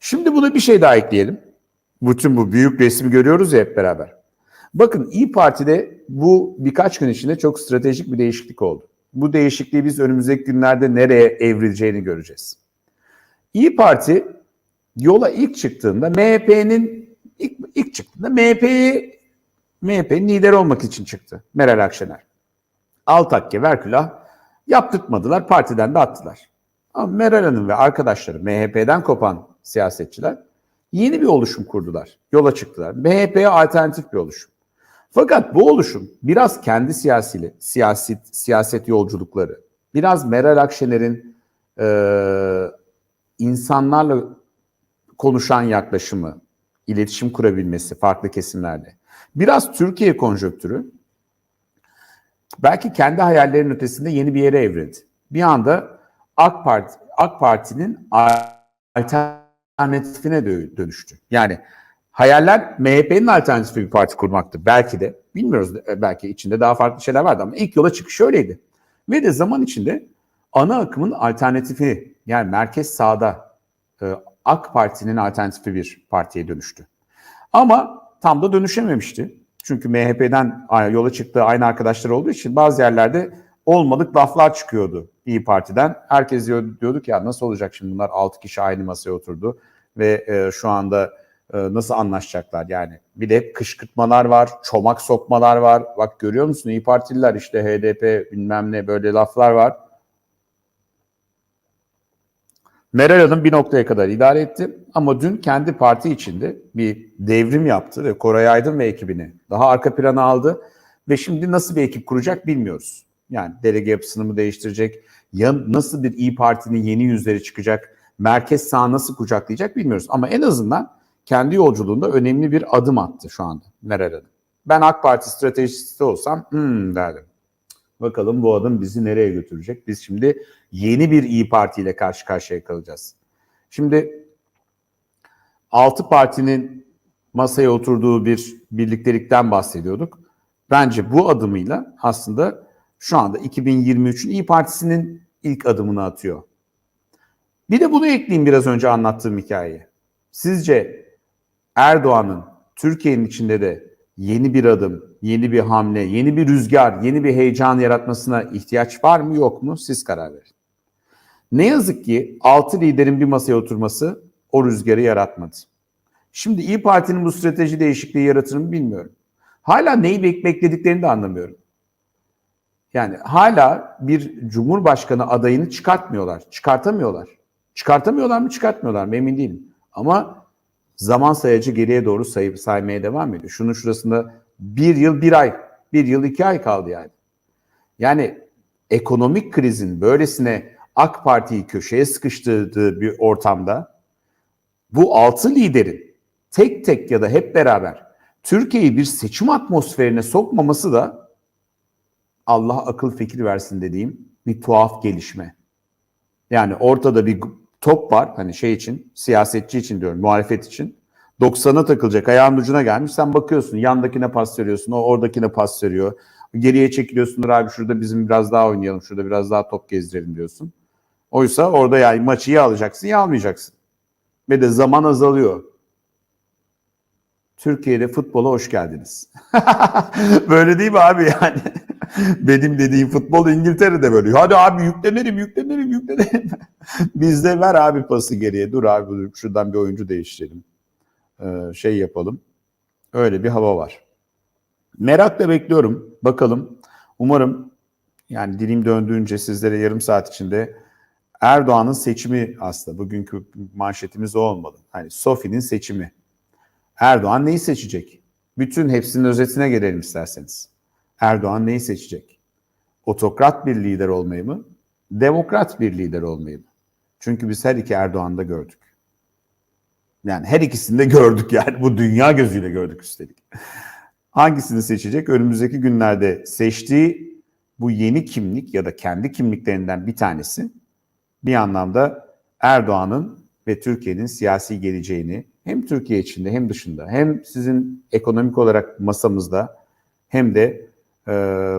Şimdi buna bir şey daha ekleyelim. Bütün bu büyük resmi görüyoruz ya hep beraber. Bakın İyi Parti'de bu birkaç gün içinde çok stratejik bir değişiklik oldu. Bu değişikliği biz önümüzdeki günlerde nereye evrileceğini göreceğiz. İyi Parti yola ilk çıktığında MHP'nin ilk, ilk çıktığında MHP'yi MHP'nin lider olmak için çıktı Meral Akşener. Altakke, Verkülah yaptırtmadılar, partiden de attılar. Ama Meral Hanım ve arkadaşları MHP'den kopan siyasetçiler yeni bir oluşum kurdular. Yola çıktılar. MHP'ye alternatif bir oluşum. Fakat bu oluşum biraz kendi siyasiyle, siyaset, siyaset yolculukları, biraz Meral Akşener'in e, insanlarla konuşan yaklaşımı, iletişim kurabilmesi farklı kesimlerde. Biraz Türkiye konjonktürü belki kendi hayallerinin ötesinde yeni bir yere evrildi. Bir anda AK Parti AK Parti'nin alternatifine dö- dönüştü. Yani hayaller MHP'nin alternatifi bir parti kurmaktı. Belki de bilmiyoruz e, belki içinde daha farklı şeyler vardı ama ilk yola çıkış öyleydi. Ve de zaman içinde ana akımın alternatifi yani merkez sağda e, AK Parti'nin alternatifi bir partiye dönüştü. Ama tam da dönüşememişti. Çünkü MHP'den yola çıktığı aynı arkadaşlar olduğu için bazı yerlerde olmadık laflar çıkıyordu İyi Parti'den. Herkes diyordu, diyordu ki ya nasıl olacak şimdi bunlar 6 kişi aynı masaya oturdu ve e, şu anda e, nasıl anlaşacaklar yani. Bir de kışkırtmalar var, çomak sokmalar var. Bak görüyor musun İyi Partililer işte HDP bilmem ne böyle laflar var. Meral Hanım bir noktaya kadar idare etti ama dün kendi parti içinde bir devrim yaptı ve Koray Aydın ve ekibini daha arka plana aldı ve şimdi nasıl bir ekip kuracak bilmiyoruz. Yani delege yapısını mı değiştirecek, ya nasıl bir İyi Parti'nin yeni yüzleri çıkacak, merkez sağ nasıl kucaklayacak bilmiyoruz. Ama en azından kendi yolculuğunda önemli bir adım attı şu anda Meral Hanım. Ben AK Parti stratejisti olsam hmm derdim. Bakalım bu adım bizi nereye götürecek? Biz şimdi yeni bir İyi Parti ile karşı karşıya kalacağız. Şimdi altı partinin masaya oturduğu bir birliktelikten bahsediyorduk. Bence bu adımıyla aslında şu anda 2023'ün İyi Partisi'nin ilk adımını atıyor. Bir de bunu ekleyeyim biraz önce anlattığım hikayeyi. Sizce Erdoğan'ın Türkiye'nin içinde de yeni bir adım, yeni bir hamle, yeni bir rüzgar, yeni bir heyecan yaratmasına ihtiyaç var mı yok mu? Siz karar verin. Ne yazık ki altı liderin bir masaya oturması o rüzgarı yaratmadı. Şimdi İyi Parti'nin bu strateji değişikliği yaratır mı bilmiyorum. Hala neyi beklediklerini de anlamıyorum. Yani hala bir cumhurbaşkanı adayını çıkartmıyorlar, çıkartamıyorlar. Çıkartamıyorlar mı, çıkartmıyorlar mı emin değilim. Ama zaman sayacı geriye doğru sayıp saymaya devam ediyor. Şunun şurasında bir yıl, bir ay, bir yıl, iki ay kaldı yani. Yani ekonomik krizin böylesine AK Parti'yi köşeye sıkıştırdığı bir ortamda bu altı liderin tek tek ya da hep beraber Türkiye'yi bir seçim atmosferine sokmaması da Allah akıl fikir versin dediğim bir tuhaf gelişme. Yani ortada bir top var hani şey için, siyasetçi için diyorum, muhalefet için. 90'a takılacak, ayağın ucuna gelmiş. Sen bakıyorsun, yandakine pas veriyorsun, o oradakine pas veriyor. Geriye çekiliyorsun, abi şurada bizim biraz daha oynayalım, şurada biraz daha top gezdirelim diyorsun. Oysa orada yani maçı ya alacaksın ya almayacaksın. Ve de zaman azalıyor. Türkiye'de futbola hoş geldiniz. böyle değil mi abi yani? Benim dediğim futbol İngiltere'de böyle. Hadi abi yüklenelim, yüklenelim, yüklenelim. Bizde ver abi pası geriye. Dur abi şuradan bir oyuncu değiştirelim. Ee, şey yapalım. Öyle bir hava var. Merakla bekliyorum. Bakalım. Umarım yani dilim döndüğünce sizlere yarım saat içinde Erdoğan'ın seçimi aslında bugünkü manşetimiz o olmalı. Hani Sofi'nin seçimi. Erdoğan neyi seçecek? Bütün hepsinin özetine gelelim isterseniz. Erdoğan neyi seçecek? Otokrat bir lider olmayı mı? Demokrat bir lider olmayı mı? Çünkü biz her iki Erdoğan'da gördük. Yani her ikisini de gördük yani bu dünya gözüyle gördük üstelik. Hangisini seçecek? Önümüzdeki günlerde seçtiği bu yeni kimlik ya da kendi kimliklerinden bir tanesi bir anlamda Erdoğan'ın ve Türkiye'nin siyasi geleceğini hem Türkiye içinde hem dışında hem sizin ekonomik olarak masamızda hem de e,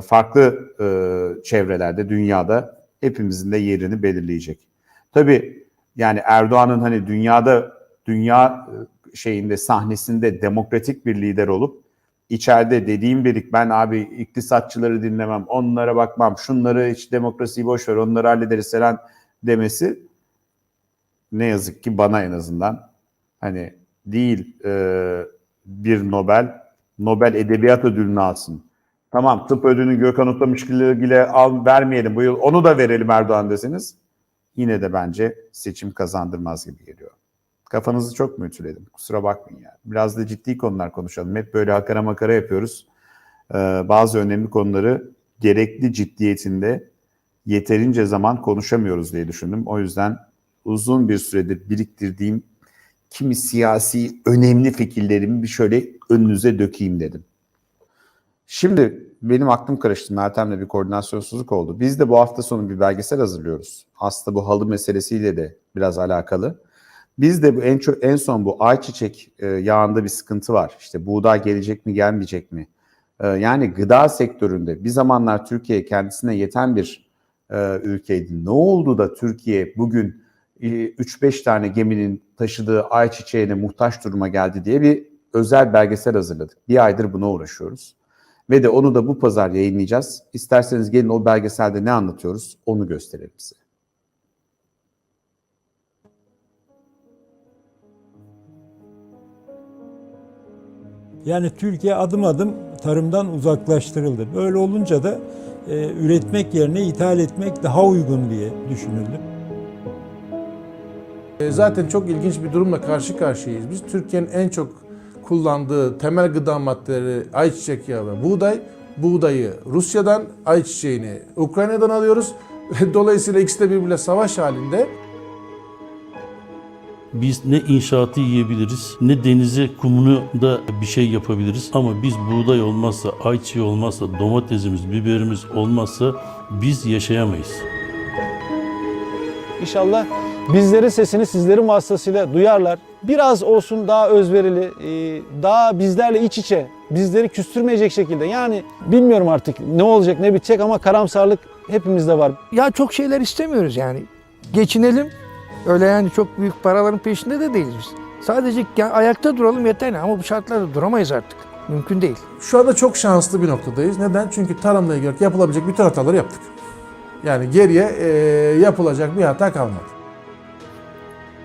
farklı e, çevrelerde dünyada hepimizin de yerini belirleyecek. Tabii yani Erdoğan'ın hani dünyada dünya e, şeyinde sahnesinde demokratik bir lider olup içeride dediğim dedik ben abi iktisatçıları dinlemem, onlara bakmam, şunları hiç demokrasiyi boş ver, onları hallederiz falan demesi ne yazık ki bana en azından hani değil e, bir Nobel, Nobel Edebiyat Ödülünü alsın. Tamam tıp ödülünü Gökhan Utamışgil'e al vermeyelim bu yıl onu da verelim Erdoğan deseniz yine de bence seçim kazandırmaz gibi geliyor. Kafanızı çok mu ütüledim? Kusura bakmayın yani. Biraz da ciddi konular konuşalım. Hep böyle hakara makara yapıyoruz. Ee, bazı önemli konuları gerekli ciddiyetinde yeterince zaman konuşamıyoruz diye düşündüm. O yüzden uzun bir süredir biriktirdiğim kimi siyasi önemli fikirlerimi bir şöyle önünüze dökeyim dedim. Şimdi benim aklım karıştı. Meltem'le bir koordinasyonsuzluk oldu. Biz de bu hafta sonu bir belgesel hazırlıyoruz. Aslında bu halı meselesiyle de biraz alakalı. Biz de bu en çok en son bu ayçiçek e, yağında bir sıkıntı var. İşte buğday gelecek mi gelmeyecek mi? E, yani gıda sektöründe bir zamanlar Türkiye kendisine yeten bir e, ülkeydi. Ne oldu da Türkiye bugün 3-5 tane geminin taşıdığı ayçiçeğine muhtaç duruma geldi diye bir özel belgesel hazırladık. Bir aydır buna uğraşıyoruz. Ve de onu da bu pazar yayınlayacağız. İsterseniz gelin o belgeselde ne anlatıyoruz onu gösterelim size. Yani Türkiye adım adım tarımdan uzaklaştırıldı. Böyle olunca da e, üretmek yerine ithal etmek daha uygun diye düşünüldü. E, Zaten çok ilginç bir durumla karşı karşıyayız. Biz Türkiye'nin en çok kullandığı temel gıda maddeleri ayçiçek yağı ve buğday. Buğdayı Rusya'dan, ayçiçeğini Ukrayna'dan alıyoruz. Dolayısıyla ikisi de birbiriyle savaş halinde. Biz ne inşaatı yiyebiliriz, ne denize, kumunu da bir şey yapabiliriz. Ama biz buğday olmazsa, ayçiçeği olmazsa, domatesimiz, biberimiz olmazsa biz yaşayamayız. İnşallah bizlerin sesini sizlerin vasıtasıyla duyarlar. Biraz olsun daha özverili, e, daha bizlerle iç içe, bizleri küstürmeyecek şekilde. Yani bilmiyorum artık ne olacak ne bitecek ama karamsarlık hepimizde var. Ya çok şeyler istemiyoruz yani. Geçinelim. Öyle yani çok büyük paraların peşinde de değiliz biz. Sadece ya- ayakta duralım yeter ama bu şartlarda duramayız artık. Mümkün değil. Şu anda çok şanslı bir noktadayız. Neden? Çünkü tarımla ilgili yapılabilecek bütün hataları yaptık. Yani geriye e, yapılacak bir hata kalmadı.